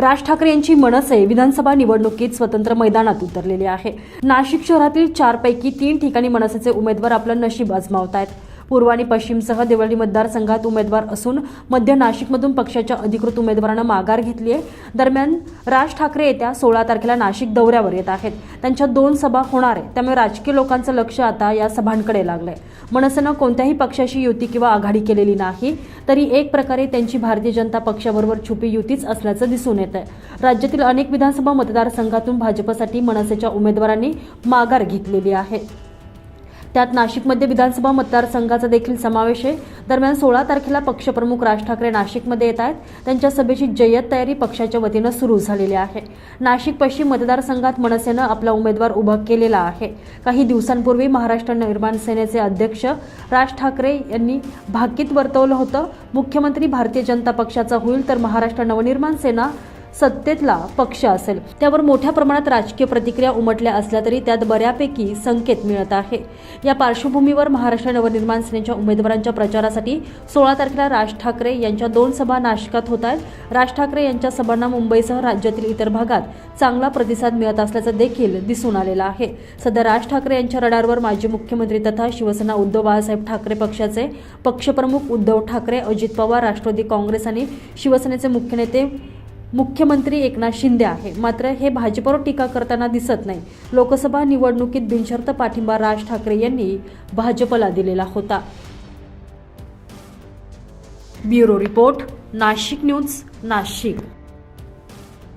राज ठाकरे यांची मनसे विधानसभा निवडणुकीत स्वतंत्र मैदानात उतरलेली आहे. नाशिक शहरातील चारपैकी तीन ठिकाणी मनसेचे उमेदवार आपलं नशीब आजमावत आहेत पूर्व आणि पश्चिमसह देवळी मतदारसंघात उमेदवार असून मध्य नाशिकमधून पक्षाच्या अधिकृत उमेदवारानं माघार घेतली आहे. दरम्यान राज ठाकरे येत्या सोळा तारखेला नाशिक दौऱ्यावर येत आहेत. त्यांच्या दोन सभा होणार आहे त्यामुळे राजकीय लोकांचं लक्ष आता या सभांकडे लागलंय. मनसेनं कोणत्याही पक्षाशी युती किंवा आघाडी केलेली नाही. तरी एक प्रकारे त्यांची भारतीय जनता पक्षाबरोबर छुपी युतीच असल्याचं दिसून येत आहे राज्यातील अनेक विधानसभा मतदारसंघातून भाजपसाठी मनसेच्या उमेदवारांनी माघार घेतलेली आहे. त्यात नाशिकमध्ये विधानसभा मतदारसंघाचा देखील समावेश आहे. दरम्यान सोळा तारखेला पक्षप्रमुख राज ठाकरे नाशिकमध्ये येत आहेत. त्यांच्या सभेची जय्यत तयारी पक्षाच्या वतीनं सुरू झालेली आहे. नाशिक पश्चिम मतदारसंघात मनसेनं आपला उमेदवार उभा केलेला आहे. काही दिवसांपूर्वी महाराष्ट्र निर्माण सेनेचे अध्यक्ष राज ठाकरे यांनी भाकीत वर्तवलं होतं. मुख्यमंत्री भारतीय जनता पक्षाचा होईल तर महाराष्ट्र नवनिर्माण सेना सत्तेतला पक्ष असेल. त्यावर मोठ्या प्रमाणात राजकीय प्रतिक्रिया उमटल्या असल्या तरी त्यात बऱ्यापैकी संकेत मिळत आहे. या पार्श्वभूमीवर महाराष्ट्र नवनिर्माण सेनेच्या उमेदवारांच्या प्रचारासाठी सोळा तारखेला राज ठाकरे यांच्या दोन सभा नाशिकात होत आहेत. राज ठाकरे यांच्या सभांना मुंबईसह राज्यातील इतर भागात चांगला प्रतिसाद मिळत असल्याचं देखील दिसून आलेलं आहे. सध्या राज ठाकरे यांच्या रडारवर माजी मुख्यमंत्री तथा शिवसेना उद्धव बाळासाहेब ठाकरे पक्षाचे पक्षप्रमुख उद्धव ठाकरे अजित पवार राष्ट्रवादी काँग्रेस आणि शिवसेनेचे मुख्य नेते मुख्यमंत्री एकनाथ शिंदे आहे. मात्र हे भाजपवर टीका करताना दिसत नाही. लोकसभा निवडणुकीत बिनशर्त पाठिंबा राज ठाकरे यांनी भाजपला दिलेला होता. Bureau report Nashik news Nashik.